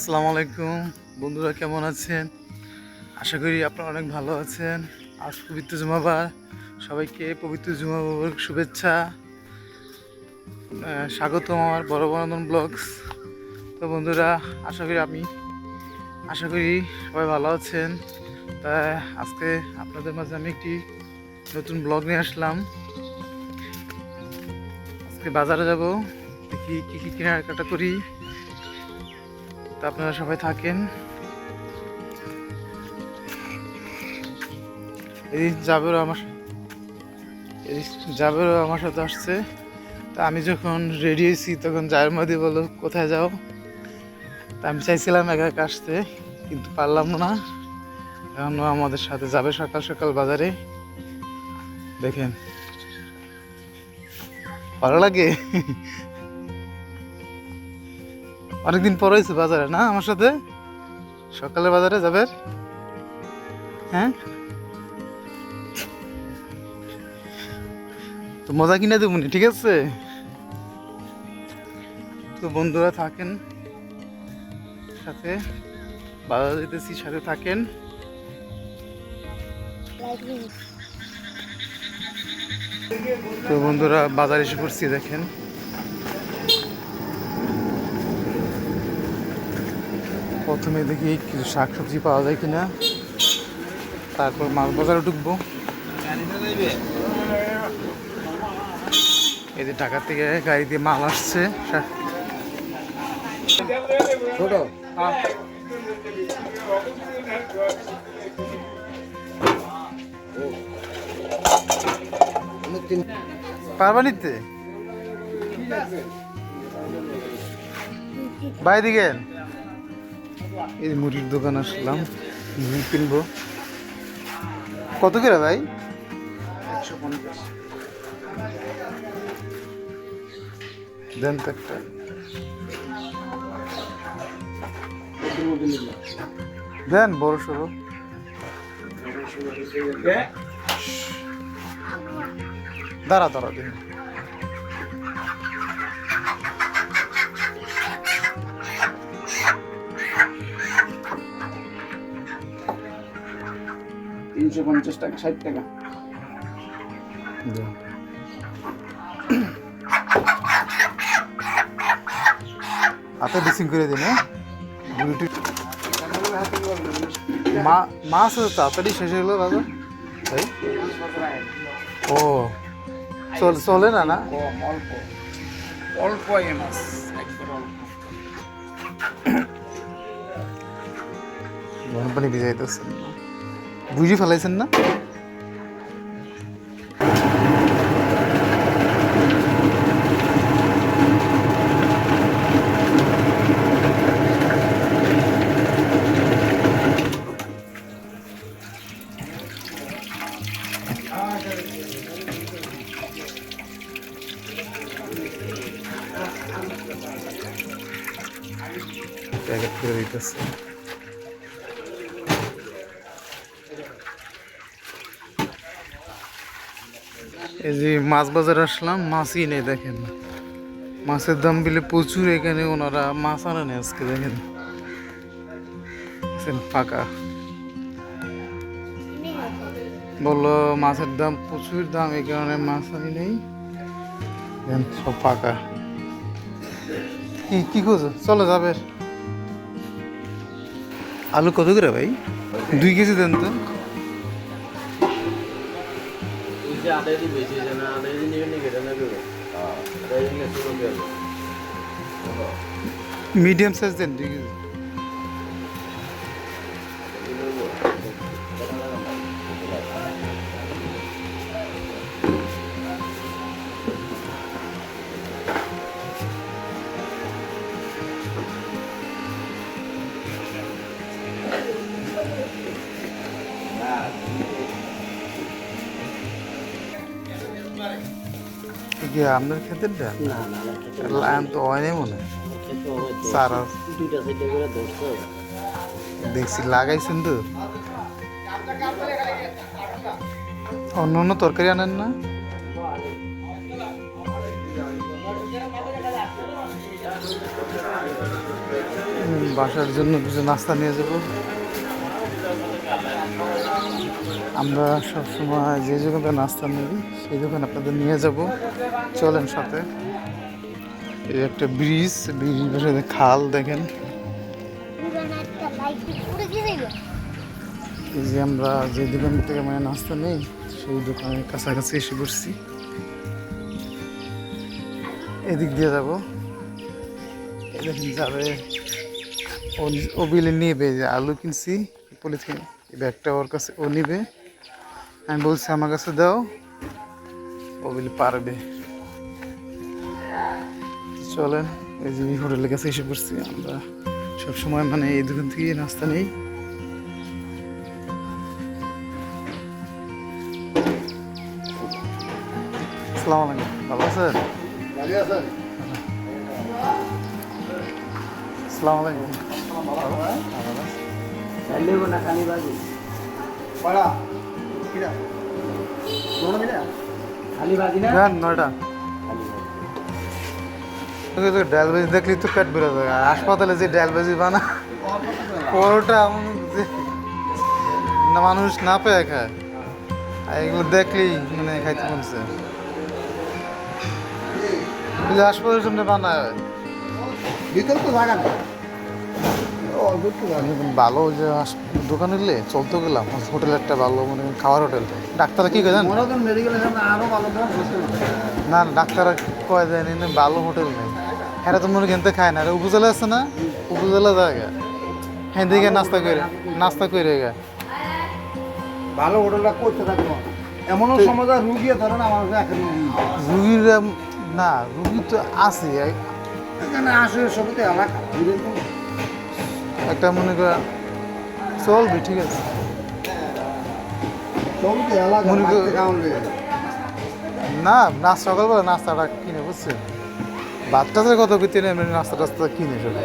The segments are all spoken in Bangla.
আসসালামু আলাইকুম। বন্ধুরা কেমন আছেন? আশা করি আপনারা অনেক ভালো আছেন। আজ পবিত্র জুমাবার। সবাইকে পবিত্র জুমাবার শুভেচ্ছা। আহ, স্বাগতম আমার বড় বনন্দন ব্লগস। তো বন্ধুরা আশা করি আমি আশা করি সবাই ভালো আছেন। তা আজকে আপনাদের মাঝে আমি একটি নতুন ব্লগ নিয়ে আসলাম। আজকে বাজারে যাব। দেখি কী কী কেনাকাটা করি। তা আপনারা সবাই থাকেন। এই জাবেরও আমার এই জাবেরও আমার সাথে আসছে। তা আমি যখন রেডি হয়েছি তখন জায়ের মধ্যে বলো কোথায় যাও? তা আমি চাইছিলাম একা একা আসতে, কিন্তু পারলাম না। এখন আমাদের সাথে যাবে সকাল সকাল বাজারে। দেখেন। ভালো লাগে? অনেকদিন পর হয়েছে বাজারে না আমার সাথে? সকালে বাজারে যাবে? হ্যাঁ? তো মজা কিনে দেবো নি, ঠিক আছে? তো বন্ধুরা থাকেন সাথে বাজার যেতেছি সাথে থাকেন। তো বন্ধুরা বাজার এসে পড়ছি দেখেন। প্রথমে দেখি কিছু শাক সবজি পাওয়া যায় কিনা। তারপর মাছ বাজারে ঢুকবো। এই যে ঢাকা থেকে গাড়ি দিয়ে মাল আসছে ছোট? পারবা নিতে? বাইরে দিকে এই মুড়ির দোকান আসলাম মুড়ি কিনবো। কত করে ভাই? একশো পঞ্চাশ। দেন তো একটা। দেন বড় সড়ো। দাঁড়া দাঁড়া দিন। তিনশো পঞ্চাশ টাকা, ষাট টাকা। হাতে ডিসিং করে দিন হ্যাঁ? মা মাছ তাড়াতাড়ি শেষ হয়ে গেলো দাদা তাই ও, চল, চলে না না? অল্প অল্প মাছ পানি ভিজাইতেছেন বুঝি ফেলাইছেন না? প্যাকেট করে দিতেছে এই যে মাছ বাজার আসলাম মাছই নেই দেখেন। মাছের দাম বিলে প্রচুর এখানে ওনারা মাছ আনে নেই আজকে দেখেন। ফাঁকা। বলল মাছের দাম প্রচুর দাম এই কারণে মাছ আনি নেই। সব ফাঁকা। কি কি খোঁজো? চলো যাবে। আলু কত করে ভাই? দুই কেজি দেন তো। ഇജ്ജ് അതേത് ഉപയോഗിച്ചാൽ അതേത് നീണ്ടി കിടന്നൊക്കെ അതായത് നെറ്റ് നോക്കിയല്ലോ മിഡിയം কি আপনার ক্ষেতের না লাইন তো হয় নাই মনে সারা দুইটা সাইডে করে ধরছো। দেখছি লাগাইছেন তো। অন্য অন্য তরকারি আনেন না? বাসার জন্য কিছু নাস্তা নিয়ে যাব। আমরা সবসময় যে দোকানে নাস্তা নিই, সেই দোকানে আপনাদের নিয়ে যাব। চলেন সাথে। এই একটা ব্রিজ ব্রিজ খাল, দেখেন। এই যে আমরা যে দোকান থেকে মানে নাস্তা নেই, সেই দোকানের কাছাকাছি এসে পড়ছি। এদিক দিয়ে যাব। দেখেন যাবে। ও বিলে নিবে, যে আলু কিনছি পলিথিন ব্যাগটা ওর কাছে, ও নিবে। আমি বলছি আমার কাছে দাও। ও বিলে পারবে। চলেন এই যে হোটেলের কাছে এসে পড়ছি আমরা। সবসময় মানে এই দোকান থেকে নাস্তা নেই। আসসালামু আলাইকুম। ভালো আছেন? আসসালামু আলাইকুম। চাইলেও না খালি বাজি খালি বাজি না? না নয়টা। ডাল ভাজি দেখলি তো পেট বেরো হাসপাতালে যে ডাল ভাজি বানা পরোটা যে না মানুষ না পেয়ে খায়। আর এগুলো দেখলেই মানে খাইতে মনছে হাসপাতালের সামনে বানায়। ভিতরে তো জায়গা অল্প একটু ভালো যে দোকানে গেলে চলতে গেলাম। হোটেল একটা ভালো মানে খাওয়ার হোটেল। ডাক্তাররা কি কয় জানেন? না না ডাক্তাররা কয় যায় না ভালো হোটেল নেই। হ্যাঁ তো মনে কিনতে খায় না। উপজেলা আছে না? উপজেলা জায়গা। হ্যাঁ দিকে নাস্তা করে নাস্তা করে গা। ভালো হোটেলটা করতে থাকব। এমনও সমাজ রুগিয়ে ধরেন আমার এখন রুগীরা না রুগী তো আছে। এখানে আসে এলাকা বুঝলেন তো? একটা মনে কর চলবে ঠিক আছে। না নাস্তা সকালবেলা নাস্তাটা কিনে বুঝছেন বাচ্চাদের কত কিনতে এমনি নাস্তা টাস্তা কিনে চলে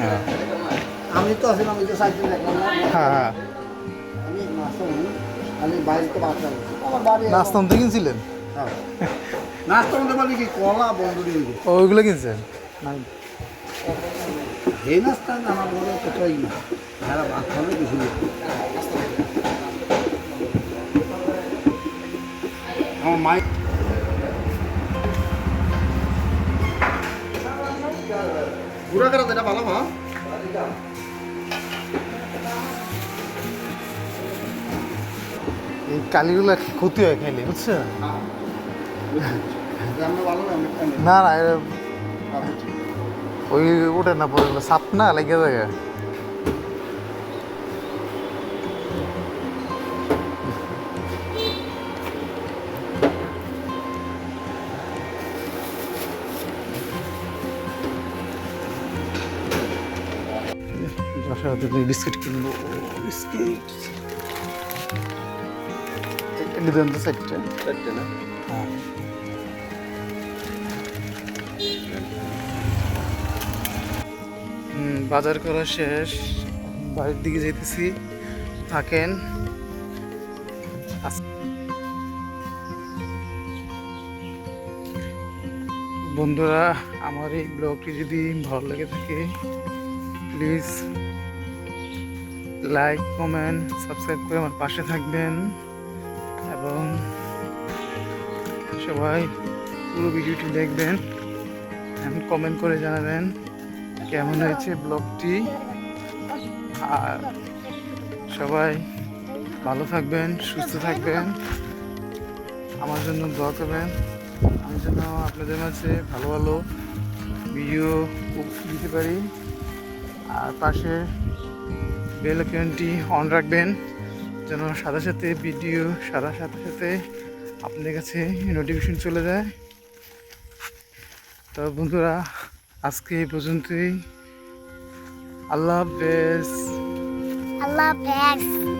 হ্যাঁ। আমি তো আসলাম ওই যে সাইকেল হ্যাঁ হ্যাঁ। আমি আমি বাড়িতে বাচ্চা নাস্তা কিনছিলেন? হ্যাঁ। নাস্তা মধ্যে বলি কি? কলা বন্ধ দিয়ে দিই ও ওইগুলো কিনছেন? না এই নাস্তা না আমার বলে কোথায় না যারা ভাত কিছু নেই। আমার মাই ঘুরা করা এটা ভালো মা এই কালিগুলো ক্ষতি হয় খাইলে ভালো না না। না না এরা ওই ওঠে না পরে এগুলো সাপ না লেগে যায় বাসাতে বিস্কিট কিনবো বিস্কিট এটি দেন তো বাজার করা শেষ। বাড়ির দিকে যেতেছি থাকেন। বন্ধুরা, আমার এই ব্লগটি যদি ভালো লেগে থাকে প্লিজ লাইক কমেন্ট সাবস্ক্রাইব করে আমার পাশে থাকবেন। এবং সবাই পুরো ভিডিওটি দেখবেন। এবং কমেন্ট করে জানাবেন কেমন হয়েছে ব্লগটি। আর সবাই ভালো থাকবেন, সুস্থ থাকবেন। আমার জন্য দোয়া করবেন। আমি যেন আপনাদের মাঝে ভালো ভালো ভিডিও দিতে পারি। আর পাশে বেল আইকনটি অন রাখবেন, যেন সাথে সাথে ভিডিও সারা সাথে সাথে আপনাদের কাছে নোটিফিকেশন চলে যায়। তো বন্ধুরা আজকে এই পর্যন্তই আল্লাহ হাফেজ আল্লাহ eggs.